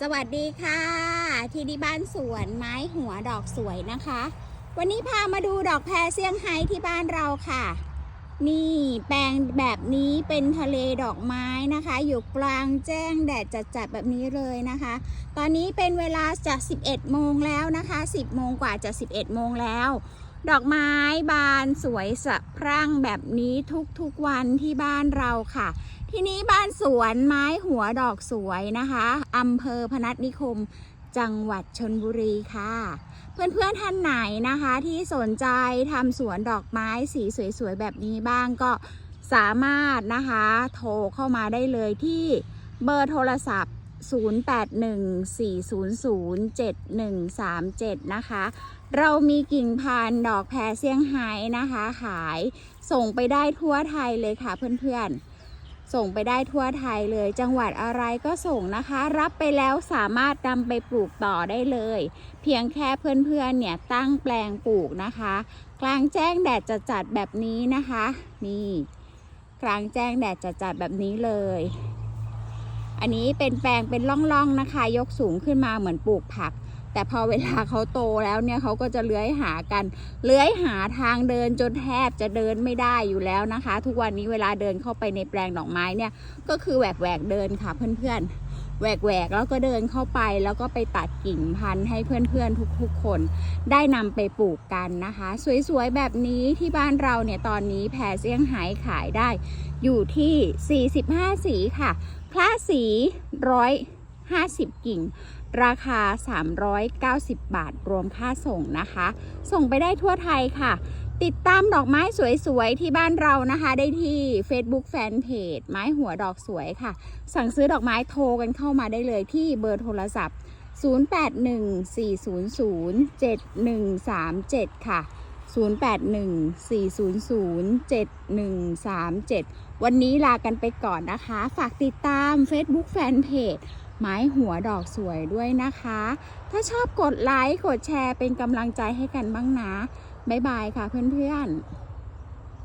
สวัสดีค่ะ ที่ดีบ้านสวนไม้หัวดอกสวยนะคะ วันนี้พามาดูดอกแพรเซี่ยงไฮ้ที่บ้านเราค่ะ นี่แปลงแบบนี้เป็นทะเลดอกไม้นะคะ อยู่กลางแจ้งแดดจัดๆแบบนี้เลยนะคะ ตอนนี้เป็นเวลาจะ 11 โมงแล้วนะคะ 10 โมงกว่าจะ 11 โมงแล้ว ดอกไม้บานสวยสะพรั่งแบบนี้ทุกๆวันที่บ้านเราค่ะ ที่นี้บ้านสวนไม้หัวดอกสวยนะคะอำเภอพนัสนิคม จังหวัดชนบุรีค่ะ เพื่อนๆท่านไหนนะคะ ที่สนใจทำสวนดอกไม้สีสวยๆแบบนี้บ้างก็สามารถนะคะ โทรเข้ามาได้เลยที่เบอร์โทรศัพท์ 0814007137 นะคะ เรามีกิ่งพันธุ์ดอกแพรเซี่ยงไฮ้นะคะ ขายส่งไปได้ทั่วไทยเลยค่ะเพื่อนๆ ส่งไปได้ทั่วไทยเลย จังหวัดอะไรก็ส่งนะคะ รับไปแล้วสามารถนำไปปลูกต่อได้เลย เพียงแค่เพื่อนๆเนี่ยตั้งแปลงปลูกนะคะ กลางแจ้งแดดจะจัดแบบนี้นะคะ นี่ กลางแจ้งแดดจะจัดแบบนี้เลย อันนี้เป็นแปลงเป็นร่องๆนะคะ ยกสูงขึ้นมาเหมือนปลูกผัก แต่พอเวลาเขาโตแล้วเนี่ยเขาก็จะเลื้อยหากันเลื้อยหาทางเดินจนแทบจะเดินไม่ได้อยู่แล้วนะคะ ทุกวันนี้เวลาเดินเข้าไปในแปลงดอกไม้เนี่ยก็คือแหวกแหวกเดินค่ะเพื่อนๆแหวกแหวกแล้วก็เดินเข้าไปแล้วก็ไปตัดกิ่งพันธุ์ให้เพื่อนๆทุกๆคน ได้นำไปปลูกกันนะคะ สวยๆแบบนี้ที่บ้านเราเนี่ยตอนนี้แพรเซี่ยงไฮ้ขายได้ อยู่ที่ 45 สีค่ะคลาสีร้อยห้าสิบกิ่ง ราคา 390 บาทรวมค่าส่งนะคะ ส่งไปได้ทั่วไทยค่ะ ติดตามดอกไม้สวยๆ ที่บ้านเรานะคะ ได้ที่ Facebook Fanpage ไม้หัวดอกสวยค่ะ สั่งซื้อดอกไม้โทรกันเข้ามาได้เลยที่เบอร์โทรศัพท์ 0814007137 ค่ะ 0814007137 วันนี้ลากันไปก่อนนะคะ ฝากติดตาม Facebook Fanpage ไม้หัวดอกสวยด้วยนะคะ ถ้าชอบกดไลค์กดแชร์เป็นกำลังใจให้กันบ้างนะ บ๊ายบายค่ะเพื่อนๆ